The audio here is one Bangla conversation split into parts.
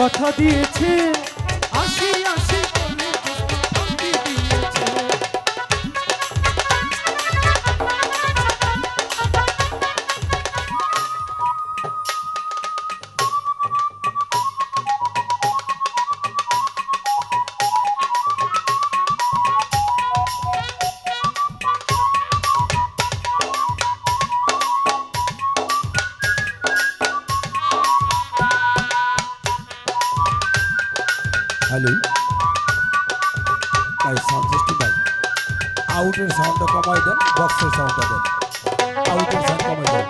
কথা দিয়েছে। আসি আসি। খালি। তাই সাউন্ড সিস্টেম তাই আউটের সাউন্ডটা কমাই দেন বক্সের সাউন্ডটা দেন। আউটের সাউন্ড কমাই দেন।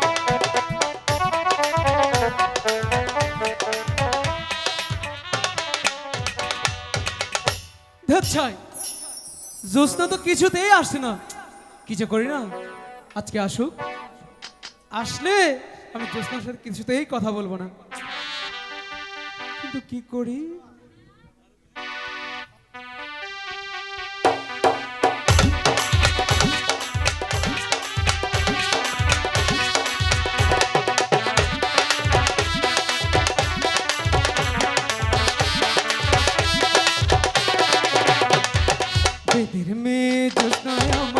ছাই জ্যোৎস্না তো কিছুতেই আসছে না। কিছু করি না? আজকে আসুক। আসলে আমি জ্যোৎস্নার সাথে কিছুতেই কথা বলব না। কিন্তু কি করি? i don't Sayama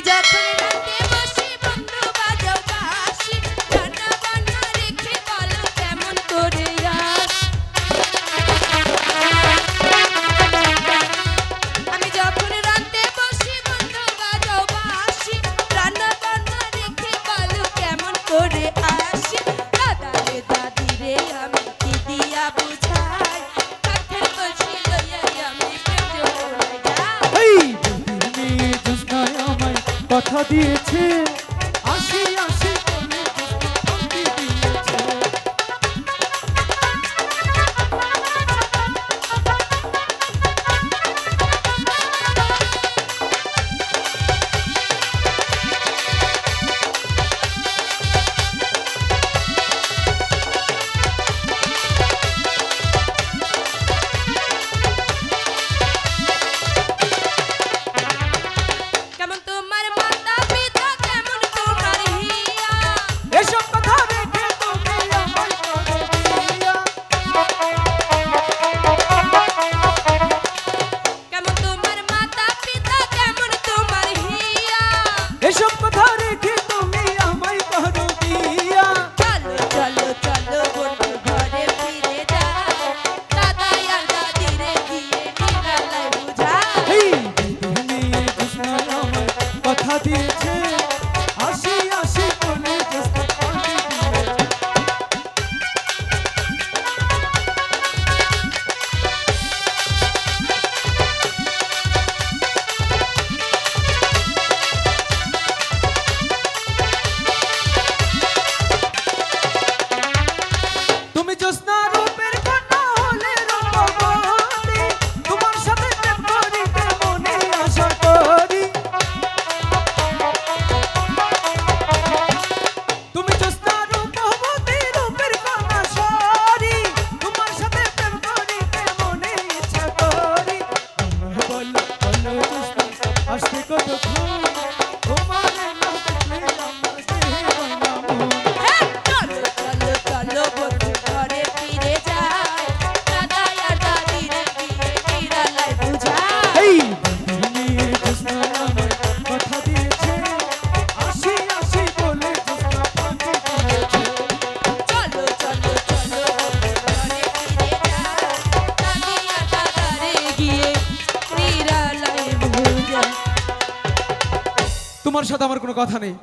Johnny Depp. দিয়েছে এসব তোমার সাথে আমার কোনো কথা নেই।